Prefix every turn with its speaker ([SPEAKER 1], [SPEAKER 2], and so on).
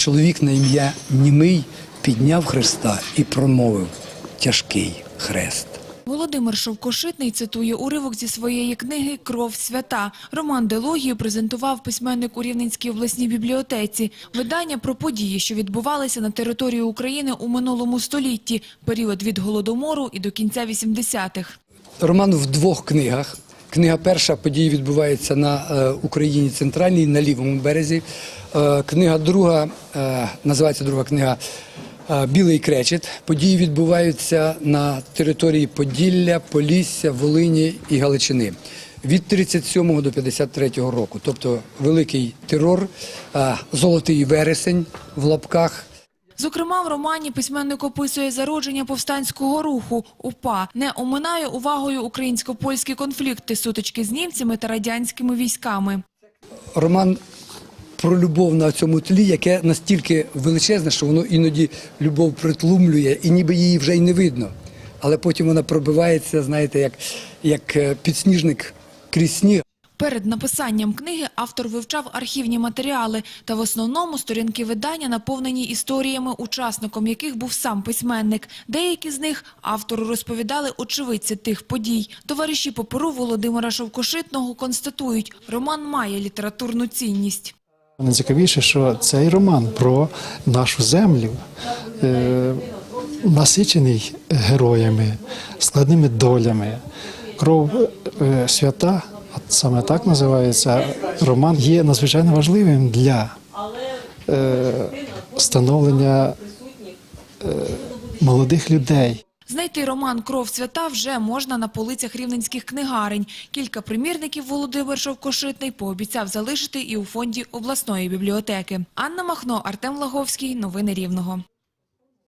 [SPEAKER 1] Чоловік на ім'я Німий підняв хреста і промовив тяжкий хрест.
[SPEAKER 2] Володимир Шовкошитний цитує уривок зі своєї книги Кров свята. Роман Делогію презентував письменник у Рівненській обласній бібліотеці. Видання про події, що відбувалися на території України у минулому столітті, період від голодомору і до кінця 80-х.
[SPEAKER 1] Роман в двох книгах. Книга перша події відбуваються на е, Україні центральній, на лівому березі. Е, книга друга е, називається друга книга Білий кречет. Події відбуваються на території Поділля, Полісся, Волині і Галичини. Від 37 до 53 року, тобто великий терор, золотий вересень в лапках.
[SPEAKER 2] Зокрема, в романі письменник описує зародження повстанського руху УПА, не оминає увагою українсько-польські конфлікти, сутички з німцями та радянськими військами.
[SPEAKER 1] роман про любов на цьому тлі, яке настільки величезне, що воно іноді любов притлумлює, і ніби її вже й не видно. Але потім вона пробивається, знаєте, як, як е, підсніжник крізь сніг.
[SPEAKER 2] Перед написанням книги автор вивчав архівні матеріали, та в основному сторінки видання наповнені історіями, учасником яких був сам письменник. Деякі з них автору розповідали очевидці тих подій. Товариші по перу Володимира Шовкошитного констатують, роман має літературну цінність.
[SPEAKER 3] Найцікавіше, що цей роман про нашу землю е, насичений героями, складними долями. Кров е, свята, саме так називається роман, є надзвичайно важливим для е, становлення е, молодих людей.
[SPEAKER 2] Знайти роман «Кров свята» вже можна на полицях рівненських книгарень. Кілька примірників Володимир Шовкошитний пообіцяв залишити і у фонді обласної бібліотеки. Анна Махно, Артем Лаговський. Новини Рівного.